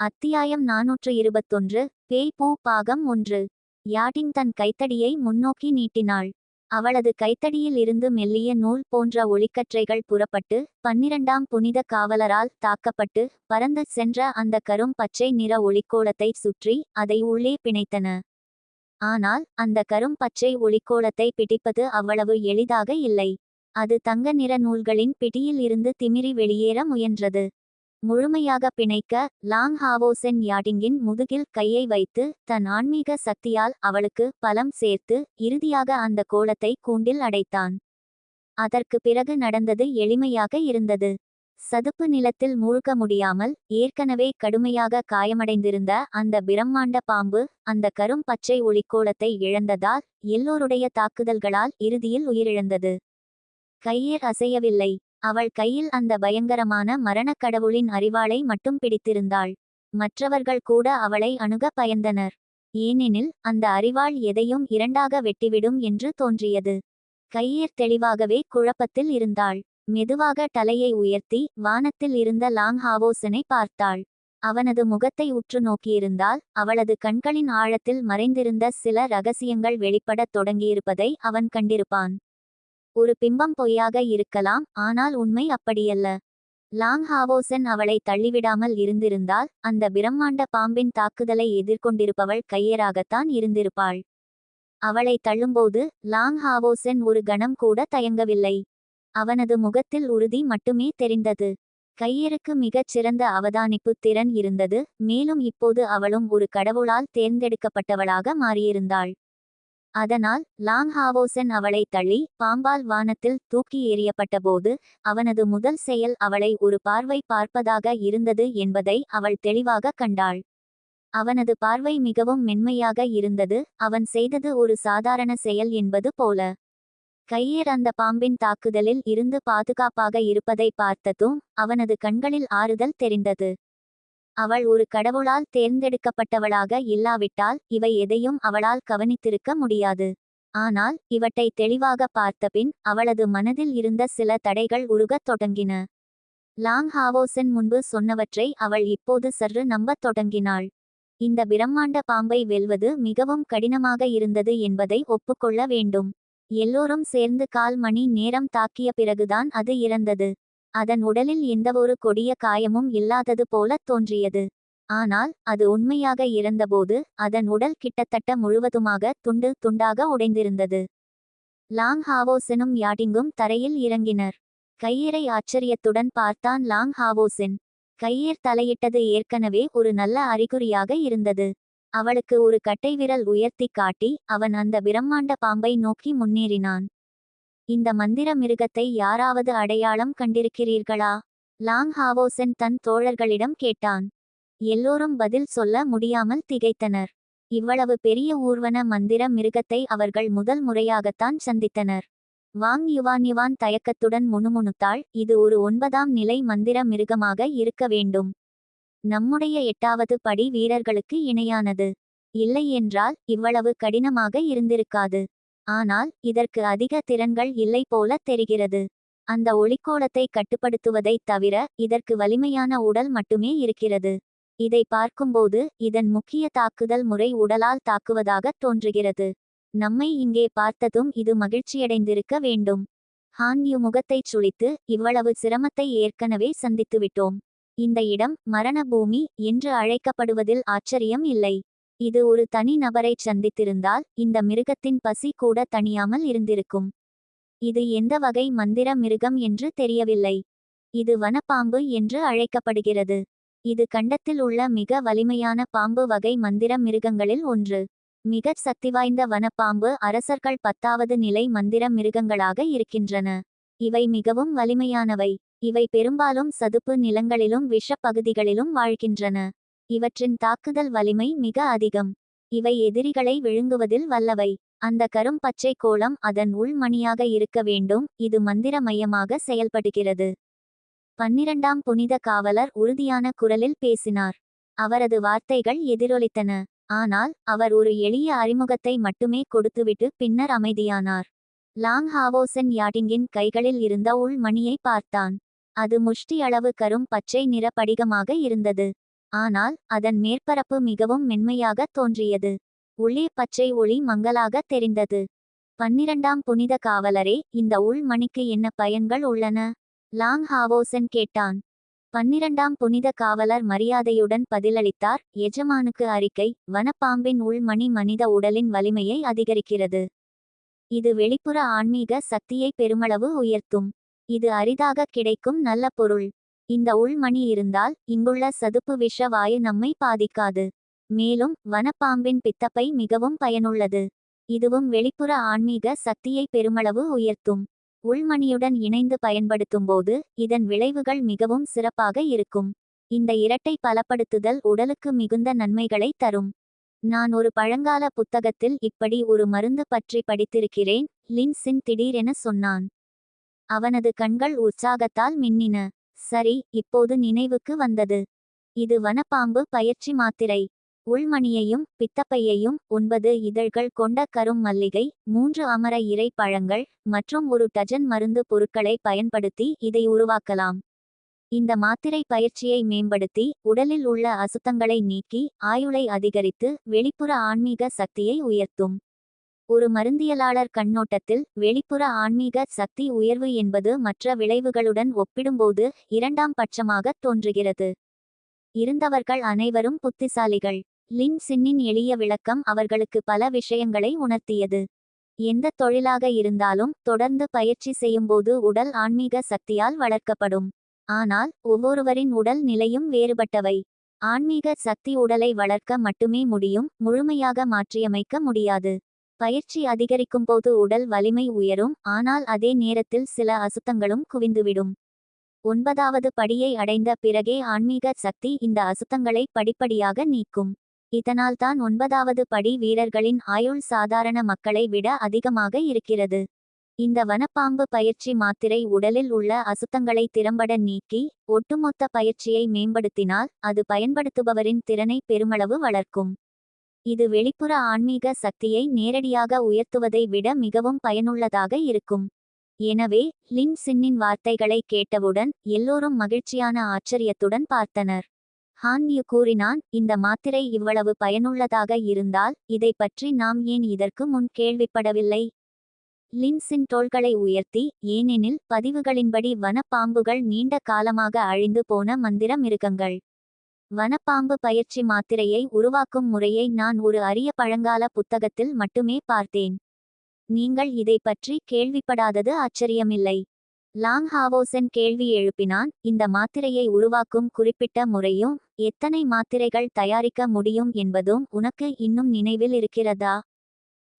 அத்தியாயம் நாநூற்று இருபத்தொன்று பேய் பூ பாகம் ஒன்று. யாட்டிங் தன் கைத்தடியை முன்னோக்கி நீட்டினாள். அவளது கைத்தடியில் இருந்து மெல்லிய நூல் போன்ற ஒளிக்கற்றைகள் புறப்பட்டு பன்னிரண்டாம் புனித காவலரால் தாக்கப்பட்டு பறந்து சென்ற அந்த கரும் பச்சை நிற ஒளிக்கோளத்தை சுற்றி அதை உள்ளே பிணைத்தன. ஆனால் அந்த கரும் பச்சை ஒளிக்கோளத்தை பிடிப்பது அவ்வளவு எளிதாக இல்லை. அது தங்க நிற நூல்களின் பிடியில் இருந்து திமிரி வெளியேற முயன்றது. முழுமையாக பிணைக்க லாங் ஹாவோசென் யாடிங்கின் முதுகில் கையை வைத்து தன் ஆன்மீக சக்தியால் அவளுக்கு பலம் சேர்த்து இறுதியாக அந்த கோலத்தை கூண்டில் அடைத்தான். அதற்கு பிறகு நடந்தது எளிமையாக இருந்தது. சதுப்பு நிலத்தில் மூழ்க முடியாமல் ஏற்கனவே கடுமையாக காயமடைந்திருந்த அந்த பிரம்மாண்ட பாம்பு அந்த கரும் பச்சை ஒளிக்கோலத்தை இழந்ததால் எல்லோருடைய தாக்குதல்களால் இறுதியில் உயிரிழந்தது. கையேர் அசையவில்லை. அவள் கையில் அந்த பயங்கரமான மரணக் கடவுளின் அறிவாளை மட்டும் பிடித்திருந்தாள். மற்றவர்கள் கூட அவளை அணுக பயந்தனர். ஏனெனில் அந்த அறிவாள் எதையும் இரண்டாக வெட்டிவிடும் என்று தோன்றியது. கையீர் தெளிவாகவே குழப்பத்தில் இருந்தாள். மெதுவாக தலையை உயர்த்தி வானத்தில் இருந்த லாங் ஹாவோசனை பார்த்தாள். அவனது முகத்தை உற்று நோக்கியிருந்தால் அவளது கண்களின் ஆழத்தில் மறைந்திருந்த சில ரகசியங்கள் வெளிப்படத் தொடங்கியிருப்பதை அவன் கண்டிருப்பான். ஒரு பிம்பம் பொய்யாக இருக்கலாம் ஆனால் உண்மை அப்படியல்ல. லாங் ஹாவோசன் அவளை தள்ளிவிடாமல் இருந்திருந்தால் அந்த பிரம்மாண்ட பாம்பின் தாக்குதலை எதிர்கொண்டிருப்பவள் கையேறாகத்தான் இருந்திருப்பாள். அவளை தள்ளும்போது லாங் ஹாவோசன் ஒரு கணம் கூட தயங்கவில்லை. அவனது முகத்தில் உறுதி மட்டுமே தெரிந்தது. கையருக்கு மிகச் சிறந்த அவதானிப்பு திறன் இருந்தது மேலும் இப்போது அவளும் ஒரு கடவுளால் தேர்ந்தெடுக்கப்பட்டவளாக மாறியிருந்தாள். அதனால் லாங் ஹாவோசன் அவளை தள்ளி பாம்பால் வானத்தில் தூக்கி எறியப்பட்டபோது அவனது முதல் செயல் அவளை ஒரு பார்வை பார்ப்பதாக இருந்தது என்பதை அவள் தெளிவாக கண்டாள். அவனது பார்வை மிகவும் மென்மையாக இருந்தது. அவன் செய்தது ஒரு சாதாரண செயல் என்பது போல. கையேர் அந்த பாம்பின் தாக்குதலில் இருந்து பாதுகாப்பாக இருப்பதை பார்த்ததும் அவனது கண்களில் ஆறுதல் தெரிந்தது. அவள் ஒரு கடவுளால் தேர்ந்தெடுக்கப்பட்டவளாக இல்லாவிட்டால் இவை எதையும் அவளால் கவனித்திருக்க முடியாது. ஆனால் இவற்றை தெளிவாக பார்த்தபின் அவளது மனதில் இருந்த சில தடைகள் உருகத் தொடங்கின. லாங் ஹாவோசன் முன்பு சொன்னவற்றை அவள் இப்போது சற்று நம்பத் தொடங்கினாள். இந்த பிரம்மாண்ட பாம்பை வெல்வது மிகவும் கடினமாக இருந்தது என்பதை ஒப்புக்கொள்ள வேண்டும். எல்லோரும் சேர்ந்து கால் மணி நேரம் தாக்கிய பிறகுதான் அது இறந்தது. அதன் உடலில் எந்தவொரு கொடிய காயமும் இல்லாதது போல தோன்றியது. ஆனால் அது உண்மையாக இறந்தபோது அதன் உடல் கிட்டத்தட்ட முழுவதுமாக துண்டு துண்டாக உடைந்திருந்தது. லாங் ஹாவோசனும் யாட்டிங்கும் தரையில் இறங்கினர். கையரை ஆச்சரியத்துடன் பார்த்தான் லாங் ஹாவோசென் கையேர் தலையிட்டது ஏற்கனவே ஒரு நல்ல அறிகுறியாக இருந்தது. அவளுக்கு ஒரு கட்டை விரல் உயர்த்தி காட்டி அவன் அந்த பிரம்மாண்ட பாம்பை நோக்கி முன்னேறினான். இந்த மந்திர மிருகத்தை யாராவது அடையாளம் கண்டிருக்கிறீர்களா? லாங் ஹாவோசன் தன் தோழர்களிடம் கேட்டான். எல்லோரும் பதில் சொல்ல முடியாமல் திகைத்தனர். இவ்வளவு பெரிய ஊர்வன மந்திர மிருகத்தை அவர்கள் முதல் முறையாகத்தான் சந்தித்தனர். வாங் யுவான் யுவான் தயக்கத்துடன் முணுமுணுத்தாள் இது ஒரு ஒன்பதாம் நிலை மந்திர மிருகமாக இருக்க வேண்டும். நம்முடைய எட்டாவது படி வீரர்களுக்கு இணையானது. இல்லை என்றால் இவ்வளவு கடினமாக இருந்திருக்காது. ஆனால் இதற்கு அதிக திறன்கள் இல்லை போல தெரிகிறது. அந்த ஒளிக்கோளத்தை கட்டுப்படுத்துவதைத் தவிர இதற்கு வலிமையான உடல் மட்டுமே இருக்கிறது. இதை பார்க்கும்போது இதன் முக்கிய தாக்குதல் முறை உடலால் தாக்குவதாக தோன்றுகிறது. நம்மை இங்கே பார்த்ததும் இது மகிழ்ச்சியடைந்திருக்க வேண்டும். ஹான் யூ முகத்தைச் சுழித்து இவ்வளவு சிரமத்தை ஏற்கனவே சந்தித்துவிட்டோம். இந்த இடம் மரண பூமி என்று அழைக்கப்படுவதில் ஆச்சரியம் இல்லை. இது ஒரு தனி நபரை சந்தித்திருந்தால் இந்த மிருகத்தின் பசி கூட தணியாமல் இருந்திருக்கும். இது எந்த வகை மந்திர மிருகம் என்று தெரியவில்லை. இது வனப்பாம்பு என்று அழைக்கப்படுகிறது. இது கண்டத்தில் உள்ள மிக வலிமையான பாம்பு வகை மந்திர மிருகங்களில் ஒன்று. மிகச் சக்திவாய்ந்த வனப்பாம்பு அரசர்கள் பத்தாவது நிலை மந்திர மிருகங்களாக இருக்கின்றன. இவை மிகவும் வலிமையானவை. இவை பெரும்பாலும் சதுப்பு நிலங்களிலும் விஷப்பகுதிகளிலும் வாழ்கின்றன. இவற்றின் தாக்குதல் வலிமை மிக அதிகம். இவை எதிரிகளை விழுங்குவதில் வல்லவை. அந்த கரும் பச்சை கோலம் அதன் உள்மணியாக இருக்க வேண்டும். இது மந்திர மையமாக செயல்படுகிறது. பன்னிரண்டாம் புனித காவலர் உறுதியான குரலில் பேசினார். அவரது வார்த்தைகள் எதிரொலித்தன. ஆனால் அவர் ஒரு எளிய அறிமுகத்தை மட்டுமே கொடுத்துவிட்டு பின்னர் அமைதியானார். லாங் ஹாவோசன் யாட்டிங்கின் கைகளில் இருந்த உள் மணியை பார்த்தான். அது முஷ்டி அளவு கரும் பச்சை நிற படிகமாக இருந்தது. ஆனால் அதன் மேற்பரப்பு மிகவும் மென்மையாக தோன்றியது. உள்ளே பச்சை ஒளி மங்கலாக தெரிந்தது. பன்னிரண்டாம் புனித காவலரே இந்த உள்மணிக்கு என்ன பயன்கள் உள்ளன? லாங் ஹாவோசன் கேட்டான். பன்னிரண்டாம் புனித காவலர் மரியாதையுடன் பதிலளித்தார் எஜமானுக்கு அறிக்கை வனப்பாம்பின் உள்மணி மனித உடலின் வலிமையை அதிகரிக்கிறது. இது வெளிப்புற ஆன்மீக சக்தியை பெருமளவு உயர்த்தும். இது அரிதாக கிடைக்கும் நல்ல பொருள். இந்த உள்மணி இருந்தால் இங்குள்ள சதுப்பு விஷ வாயு நம்மை பாதிக்காது. மேலும் வனப்பாம்பின் பித்தப்பை மிகவும் பயனுள்ளது. இதுவும் வெளிப்புற ஆன்மீக சக்தியை பெருமளவு உயர்த்தும். உள்மணியுடன் இணைந்து பயன்படுத்தும்போது இதன் விளைவுகள் மிகவும் சிறப்பாக இருக்கும். இந்த இரட்டை பலப்படுத்துதல் உடலுக்கு மிகுந்த நன்மைகளை தரும். நான் ஒரு பழங்கால புத்தகத்தில் இப்படி ஒரு மருந்து பற்றி படித்திருக்கிறேன் லின்சின் திடீரென சொன்னான். அவனது கண்கள் உற்சாகத்தால் மின்னின. சரி இப்போது நினைவுக்கு வந்தது. இது வனப்பாம்பு பயிற்சி மாத்திரை. உள்மணியையும் பித்தப்பையையும் ஒன்பது இதழ்கள் கொண்ட கரும் மல்லிகை மூன்று அமர இறை பழங்கள் மற்றும் ஒரு டஜன் மருந்து பொருட்களை பயன்படுத்தி இதை உருவாக்கலாம். இந்த மாத்திரை பயிற்சியை மேம்படுத்தி உடலில் உள்ள அசுத்தங்களை நீக்கி ஆயுளை அதிகரித்து வெளிப்புற ஆன்மீக சக்தியை உயர்த்தும். ஒரு மருந்தியலாளர் கண்ணோட்டத்தில் வெளிப்புற ஆன்மீக சக்தி உயர்வு என்பது மற்ற விளைவுகளுடன் ஒப்பிடும்போது இரண்டாம் பட்சமாகத் தோன்றுகிறது. இருந்தவர்கள் அனைவரும் புத்திசாலிகள். லின் சின்னின் எளிய விளக்கம் அவர்களுக்கு பல விஷயங்களை உணர்த்தியது. எந்த தொழிலாக இருந்தாலும் தொடர்ந்து பயிற்சி செய்யும்போது உடல் ஆன்மீக சக்தியால் வளர்க்கப்படும். ஆனால் ஒவ்வொருவரின் உடல் நிலையும் வேறுபட்டவை. ஆன்மீக சக்தி உடலை வளர்க்க மட்டுமே முடியும் முழுமையாக மாற்றியமைக்க முடியாது. பயிற்சி அதிகரிக்கும் போது உடல் வலிமை உயரும் ஆனால் அதே நேரத்தில் சில அசுத்தங்களும் குவிந்துவிடும். ஒன்பதாவது படியை அடைந்த பிறகே ஆன்மீக சக்தி இந்த அசுத்தங்களை படிப்படியாக நீக்கும். இதனால்தான் ஒன்பதாவது படி வீரர்களின் ஆயுள் சாதாரண மக்களை விட அதிகமாக இருக்கிறது. இந்த வனப்பாம்பு பயிற்சி மாத்திரை உடலில் உள்ள அசுத்தங்களை திறம்பட நீக்கி ஒட்டுமொத்த பயிற்சியை மேம்படுத்தினால் அது பயன்படுத்துபவரின் திறனை பெருமளவு வளர்க்கும். இது வெளிப்புற ஆன்மீக சக்தியை நேரடியாக உயர்த்துவதை விட மிகவும் பயனுள்ளதாக இருக்கும். எனவே லின் சின்னின் வார்த்தைகளை கேட்டவுடன் எல்லோரும் மகிழ்ச்சியான ஆச்சரியத்துடன் பார்த்தனர். ஹான் யூ கூறினான் இந்த மாத்திரை இவ்வளவு பயனுள்ளதாக இருந்தால் இதை பற்றி நாம் ஏன் இதற்கு முன் கேள்விப்படவில்லை? லின்சின் தோள்களை உயர்த்தி ஏனெனில் பதிவுகளின்படி வனப்பாம்புகள் நீண்ட காலமாக அழிந்து போன மந்திர மிருகங்கள். வனப்பாம்பு பயிற்சி மாத்திரையை உருவாக்கும் முறையை நான் ஒரு அரிய பழங்கால புத்தகத்தில் மட்டுமே பார்த்தேன். நீங்கள் இதை பற்றி கேள்விப்படாதது ஆச்சரியமில்லை. லாங் ஹாவோசன் கேள்வி எழுப்பினான் இந்த மாத்திரையை உருவாக்கும் குறிப்பிட்ட முறையும் எத்தனை மாத்திரைகள் தயாரிக்க முடியும் என்பதும் உனக்கு இன்னும் நினைவில் இருக்கிறதா?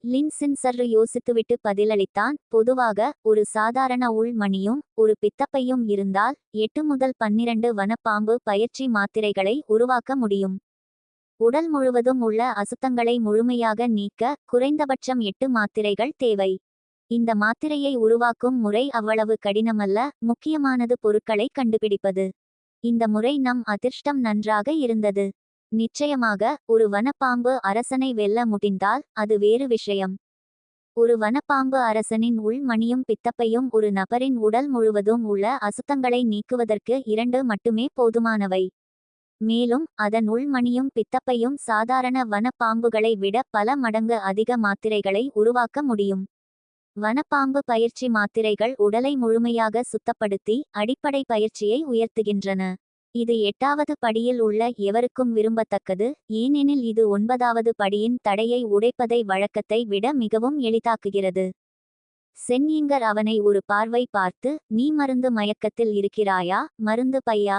லின்சின் சற்று யோசித்துவிட்டு பதிலளித்தான் பொதுவாக ஒரு சாதாரண உள்மணியும் ஒரு பித்தப்பையும் இருந்தால் எட்டு முதல் பன்னிரண்டு வனப்பாம்பு பயிற்சி மாத்திரைகளை உருவாக்க முடியும். உடல் முழுவதும் உள்ள அசுத்தங்களை முழுமையாக நீக்க குறைந்தபட்சம் எட்டு மாத்திரைகள் தேவை. இந்த மாத்திரையை உருவாக்கும் முறை அவ்வளவு கடினமல்ல முக்கியமானது பொருட்களை கண்டுபிடிப்பது. இந்த முறை நம் அதிர்ஷ்டம் நன்றாக இருந்தது. நிச்சயமாக ஒரு வனப்பாம்பு அரசனை வெல்ல முடிந்தால் அது வேறு விஷயம். ஒரு வனப்பாம்பு அரசனின் உள்மணியும் பித்தப்பையும் ஒரு நபரின் உடல் முழுவதும் உள்ள அசுத்தங்களை நீக்குவதற்கு இரண்டு மட்டுமே போதுமானவை. மேலும் அதன் உள்மணியும் பித்தப்பையும் சாதாரண வனப்பாம்புகளை விட பல மடங்கு அதிக மாத்திரைகளை உருவாக்க முடியும். வனப்பாம்பு பயிற்சி மாத்திரைகள் உடலை முழுமையாக சுத்தப்படுத்தி அடிப்படை பயிற்சியை உயர்த்துகின்றன. இது எட்டாவது படியில் உள்ள எவருக்கும் விரும்பத்தக்கது. ஏனெனில் இது ஒன்பதாவது படியின் தடையை உடைப்பதை வழக்கத்தை விட மிகவும் எளிதாக்குகிறது. சென்யிங்கர் அவனை ஒரு பார்வை பார்த்து நீ மருந்து மயக்கத்தில் இருக்கிறாயா? மருந்து பையா?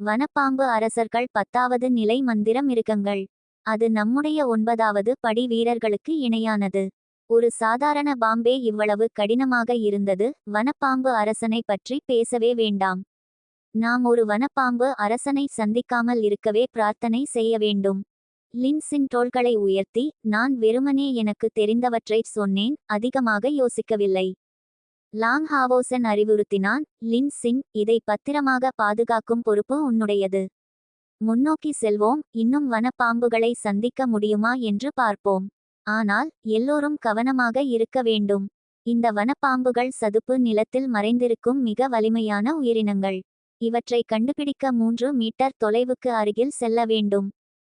வனப்பாம்பு அரசர்கள் பத்தாவது நிலை மந்திரம் இருக்கங்கள். அது நம்முடைய ஒன்பதாவது படி வீரர்களுக்கு இணையானது. ஒரு சாதாரண பாம்பே இவ்வளவு கடினமாக இருந்தது. வனப்பாம்பு அரசனை பற்றி பேசவே வேண்டாம். நாம் ஒரு வனப்பாம்பு அரசனை சந்திக்காமல் இருக்கவே பிரார்த்தனை செய்ய வேண்டும். லின்சின் தோள்களை உயர்த்தி நான் வெறுமனே எனக்கு தெரிந்தவற்றை சொன்னேன் அதிகமாக யோசிக்கவில்லை லாங் ஹாவோசன் அறிவுறுத்தினான் லின்சின் இதை பத்திரமாக பாதுகாக்கும் பொறுப்பு உன்னுடையது. முன்னோக்கி செல்வோம் இன்னும் வனப்பாம்புகளை சந்திக்க முடியுமா என்று பார்ப்போம். ஆனால் எல்லோரும் கவனமாக இருக்க வேண்டும். இந்த வனப்பாம்புகள் சதுப்பு நிலத்தில் மறைந்திருக்கும் மிக வலிமையான உயிரினங்கள். இவற்றை கண்டுபிடிக்க மூன்று மீட்டர் தொலைவுக்கு அருகில் செல்ல வேண்டும்.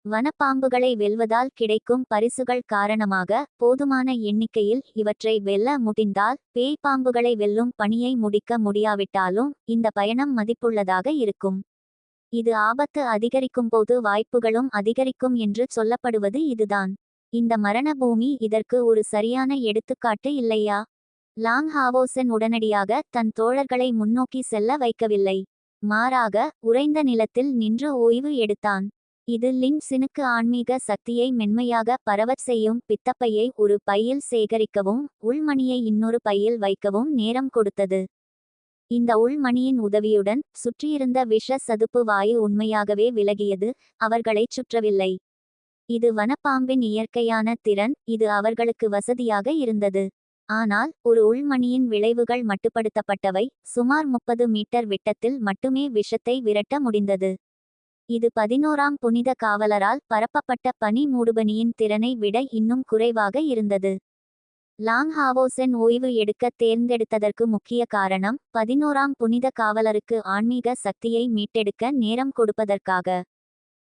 வனப்பாம்புகளை வெல்வதால் கிடைக்கும் பரிசுகள் காரணமாக போதுமான எண்ணிக்கையில் இவற்றை வெல்ல முடிந்தால் பேய் பாம்புகளை வெல்லும் பணியை முடிக்க முடியாவிட்டாலும் இந்த பயணம் மதிப்புள்ளதாக இருக்கும். இது ஆபத்து அதிகரிக்கும்போது வாய்ப்புகளும் அதிகரிக்கும் என்று சொல்லப்படுவது இதுதான். இந்த மரண பூமி இதற்கு ஒரு சரியான எடுத்துக்காட்டு இல்லையா? லாங் ஹாவோசன் உடனடியாக தன் தோழர்களை முன்னோக்கி செல்ல வைக்கவில்லை. மாறாக உறைந்த நிலத்தில் நின்று ஓய்வு எடுத்தான். இது லின் சினுக்கு ஆன்மீக சக்தியை மென்மையாக பரவச் செய்யும் பித்தப்பையை ஒரு பையில் சேகரிக்கவும் உள்மணியை இன்னொரு பையில் வைக்கவும் நேரம் கொடுத்தது. இந்த உள்மணியின் உதவியுடன் சுற்றியிருந்த விஷ சதுப்பு வாயு உண்மையாகவே விலகியது அவர்களைச் சுற்றவில்லை. இது வனப்பாம்பின் இயற்கையான திறன் இது அவர்களுக்கு வசதியாக இருந்தது. ஆனால் ஒரு உள்மணியின் விளைவுகள் மட்டுப்படுத்தப்பட்டவை சுமார் முப்பது மீட்டர் விட்டத்தில் மட்டுமே விஷத்தை விரட்ட முடிந்தது. இது பதினோராம் புனித காவலரால் பரப்பப்பட்ட பனி மூடுபனியின் திறனை விட இன்னும் குறைவாக இருந்தது. லாங் ஹாவோசென் ஓய்வு எடுக்க தேர்ந்தெடுத்ததற்கு முக்கிய காரணம் பதினோராம் புனித காவலருக்கு ஆன்மீக சக்தியை மீட்டெடுக்க நேரம் கொடுப்பதற்காக.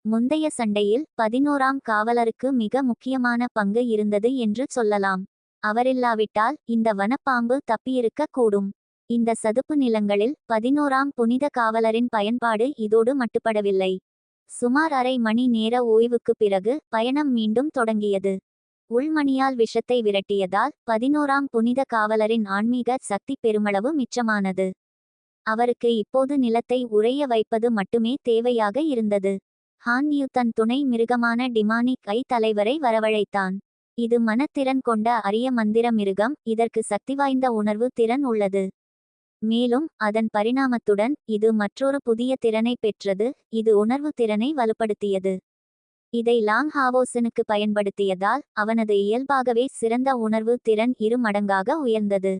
முந்தைய சண்டையில் பதினோராம் காவலருக்கு மிக முக்கியமான பங்கு இருந்தது என்று சொல்லலாம். அவரில்லாவிட்டால் இந்த வனப்பாம்பு தப்பியிருக்க கூடும் இந்த சதுப்பு நிலங்களில் பதினோராம் புனித காவலரின் பயன்பாடு இதோடு மட்டுப்படவில்லை. சுமார் அரை மணி நேர ஓய்வுக்கு பிறகு பயணம் மீண்டும் தொடங்கியது. உள்மணியால் விஷத்தை விரட்டியதால் பதினோராம் புனித காவலரின் ஆன்மீக சக்தி பெருமளவு மிச்சமானது. அவருக்கு இப்போது நிலத்தை உறைய வைப்பது மட்டுமே தேவையாக இருந்தது. ஹான்யூ தன் துணை மிருகமான டிமானிக் ஐ தலைவரை வரவழைத்தான். இது மனத்திறன் கொண்ட அரிய மந்திர மிருகம். இதற்கு சக்தி வாய்ந்த உணர்வு திறன் உள்ளது. மேலும் அதன் பரிணாமத்துடன் இது மற்றொரு புதிய திறனை பெற்றது. இது உணர்வு திறனை வலுப்படுத்தியது. இதை லாங் ஹாவோசனுக்கு பயன்படுத்தியதால் அவனது இயல்பாகவே சிறந்த உணர்வு திறன் இரு மடங்காக உயர்ந்தது.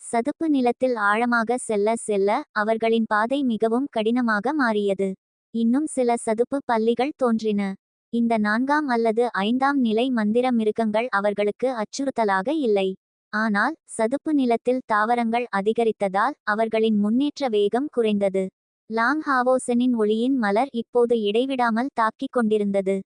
சதுப்பு நிலத்தில் ஆழமாக செல்ல செல்ல அவர்களின் பாதை மிகவும் கடினமாக மாறியது. இன்னும் சில சதுப்பு பள்ளிகள் தோன்றின. இந்த நான்காம் அல்லது ஐந்தாம் நிலை மந்திர மிருகங்கள் அவர்களுக்கு அச்சுறுத்தலாக இல்லை. ஆனால் சதுப்பு நிலத்தில் தாவரங்கள் அதிகரித்ததால் அவர்களின் முன்னேற்ற வேகம் குறைந்தது. லாங் ஹாவோசனின் ஒளியின் மலர் இப்போது இடைவிடாமல் தாக்கிக் கொண்டிருந்தது.